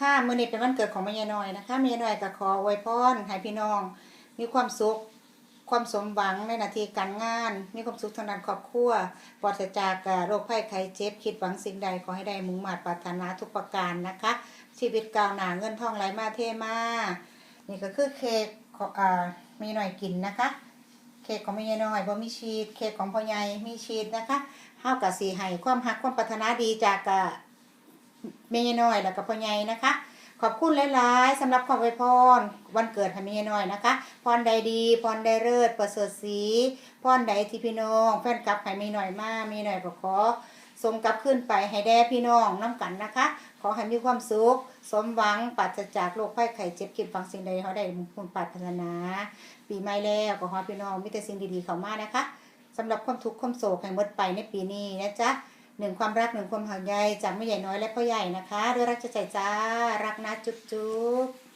ค่ะมื้อนี้เป็นวันเกิดของแม่ยายน้อยนะคะแม่ยายน้อยก็ขออวยพรให้พี่น้อง มีความสุข ความสมหวังในหน้าที่การงาน มีความสุขทางด้านครอบครัวปราศจากโรคภัยไข้เจ็บคิดหวังสิ่งใดขอให้ได้มุ่งมา่ปรารถนาทุกประการนะคะ ชีวิตก้าวหน้าเงินทองไหลมาเทมานี่ก็คือเค้กของอ่าแม่ยายน้อยกินนะคะเค้กของแม่ยายน้อยบ่มีชีสเค้กของพ่อใหญ่มีชีสนะคะเฮาก็สิให้ความรักความปรารถนาดีจากอ่ เมยน้อยแล้วก็พ่อใหญ่นะคะ ขอบคุณหลายๆสำหรับความอวพรวันเกิดให้เมยน้อยนะคะพรใดดีพรใดเลิศประเสริฐสีพรใดที่พี่น้องแฟนคลับให้เมยน้อยมากเมยน้อยก็ขอส่งกลับขึ้นไปให้แด่พี่น้องน้ำกันนะคะ ขอให้มีความสุข สมหวังปราศจากโรคภัยไข้เจ็บคิดฟังสิ่งใดเขาได้มุ่งคุณปรารถนา ปีใหม่แล้วก็ขอพี่น้องมีแต่สิ่งดีๆเข้ามานะคะสำหรับความทุกข์ความโศกให้หมดไปในปีนี้นะจ๊ะ หนึ่งความรักหนึ่งความห่วงใยจากแม่ใหญ่น้อยและพ่อใหญ่นะคะ ด้วยรักจะใจจ้า รักนะจุ๊บจุ๊บ